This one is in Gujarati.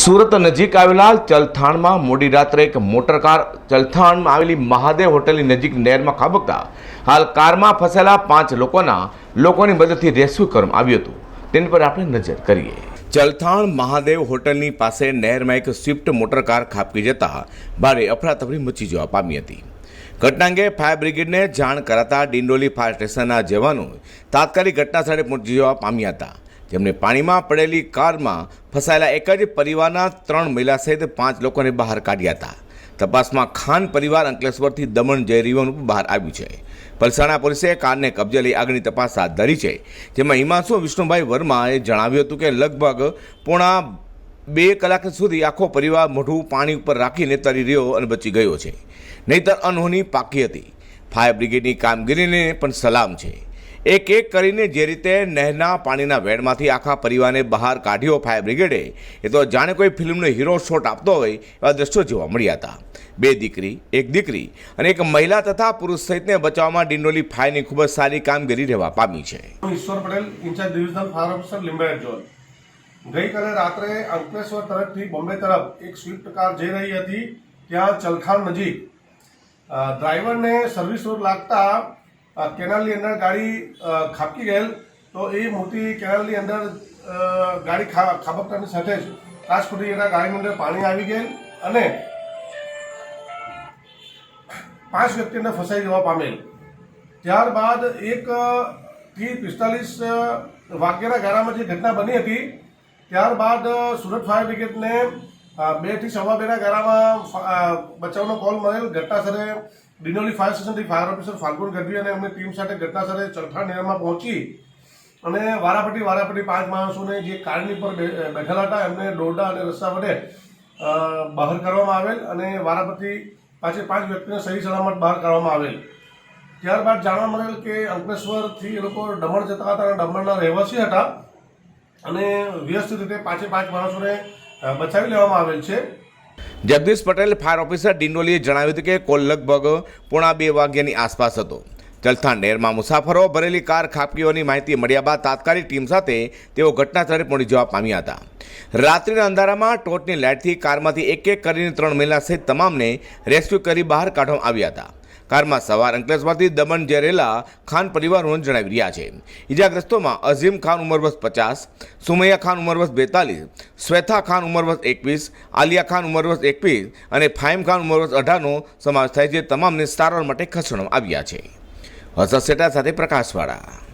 સુરત નજીક આવેલા ચલથાણમાં મોડી રાત્રે એક મોટરકાર ચલથાણમાં આવેલી મહાદેવ હોટલની નજીક નહેરમાં ખાબકતા હાલ કારમાં ફસાયેલા પાંચ લોકોના લોકોની મદદથી રેસ્ક્યુ કરવામાં આવ્યું હતું. તેની પર આપણે નજર કરીએ. ચલથાણ મહાદેવ હોટલની પાસે નહેરમાં એક સ્વિફ્ટ મોટરકાર ખાબકી જતા ભારે અફરાતફરી મચી જવા પામી હતી. ઘટના અંગે ફાયર બ્રિગેડને જાણ કરાતા ડિંડોલી ફાયર સ્ટેશનના જવાનો તાત્કાલિક ઘટના સ્થળે પહોંચી જવા પામ્યા હતા. જેમને પાણીમાં પડેલી કારમાં ફસાયેલા એક જ પરિવારના ત્રણ મહિલા સહિત પાંચ લોકોને બહાર કાઢ્યા હતા. તપાસમાં ખાન પરિવાર અંકલેશ્વરથી દમણ જઈ રહ્યું બહાર આવ્યું છે. પલસાણા પોલીસે કારને કબજે લઈ આગળની તપાસ હાથ ધરી છે. જેમાં હિમાંશુ વિષ્ણુભાઈ વર્માએ જણાવ્યું હતું કે લગભગ પોણા બે કલાક સુધી આખો પરિવાર મોઢું પાણી ઉપર રાખીને તરી રહ્યો અને બચી ગયો છે. નહીતર અનહોની પાકી હતી. ફાયર બ્રિગેડની કામગીરીને પણ સલામ છે. એક એક કરીને જે રીતે નહેરના પાણીના વેડમાંથી આખા પરિવારને બહાર કાઢ્યો ફાયર બ્રિગેડે, એ તો જાણે કોઈ ફિલ્મનો હીરો શોટ આપતો હોય એવા દ્રશ્યો જોવા મળ્યા હતા. બે દીકરી, એક દીકરી અને એક મહિલા તથા પુરુષ સહિતને બચાવવામાં ડિંડોલી ફાયરની ખૂબ જ સારી કામગીરી રહેવા પામી છે. Ishwar Patel, in charge divisional fire officer, Limbayat zone ગઈકાલે રાત્રે અંકલેશ્વર તરફથી બોમ્બે તરફ એક સ્વિફ્ટ કાર જઈ રહી હતી, ત્યાં ચલખાણ નજીક ડ્રાઈવરને સર્વિસ રોડ લાગતા કેનાલની અંદર ગાડી ખાબકી ગયેલ. તો એ મોટી કેનાલની અંદર ગાડી ખાબકતાની સાથે જ કાચ ફૂટી જતા ગાડીની અંદર પાણી આવી ગયેલ અને પાંચ વ્યક્તિને ફસાઈ જવા પામેલ. ત્યારબાદ એક થી પિસ્તાલીસ વાગ્યાના ગાળામાં જે ઘટના બની હતી, ત્યારબાદ સુરત ફાયર બ્રિગેડને બેથી સવા બેના ગારામાં બચાવનો કોલ મળેલ. ઘટનાસ્થળે ડિનોલી ફાયર સ્ટેશનથી ફાયર ઓફિસર ફાલ્ગુન ગઢવી અને એમની ટીમ સાથે ઘટનાસ્થળે ચલથાણ નિયમમાં પહોંચી અને વારાફટી વારાફટી પાંચ માણસોને જે કારની પર બેઠેલા હતા, એમને દોરડા અને રસ્તા વડે બહાર કરવામાં આવેલ અને વારાફટી પાછી પાંચ વ્યક્તિને સહી સલામત બહાર કાઢવામાં આવેલ. ત્યારબાદ જાણવા મળેલ કે અંકલેશ્વરથી એ લોકો દમણ જતા હતા અને દમણના રહેવાસી હતા અને વ્યસ્ત રીતે પાંચે પાંચ માણસોને બચાવી લેવામાં આવેલ છે. જગદીશ પટેલ ફાયર ઓફિસર ડિંડોલીએ જણાવ્યું હતું કે કોલ લગભગ પોણા બે વાગ્યાની આસપાસ હતો. ચલથાણ નહેરમાં મુસાફરો, ભરેલી કાર ખાપકીઓની માહિતી મળ્યા બાદ તાત્કાલિક ટીમ સાથે તેઓ ઘટનાસ્થળે પહોંચી જવા પામ્યા હતા. રાત્રિના અંધારામાં ટોર્ચની લાઇટથી કારમાંથી એક એક કરીને ત્રણ મહિલા સહિત તમામને રેસ્ક્યુ કરી બહાર કાઢવામાં આવ્યા હતા. કારમાં સવાર અંકલેશ્વરથી દમણ જઈ રહેલા ખાન પરિવારોને જણાવી રહ્યા છે. ઇજાગ્રસ્તોમાં અઝીમ ખાન ઉંમર વર્ષ પચાસ, સુમૈયા ખાન ઉંમર વર્ષ બેતાલીસ, શ્વેતા ખાન ઉંમર વર્ષ એકવીસ, આલિયા ખાન ઉંમર વર્ષ એકવીસ અને ફાહિમ ખાન ઉંમર વર્ષ અઢારનો સમાવેશ થાય છે. તમામને સારવાર માટે ખસેડવામાં આવ્યા છે. હસત સેટા સાથે પ્રકાશવાળા.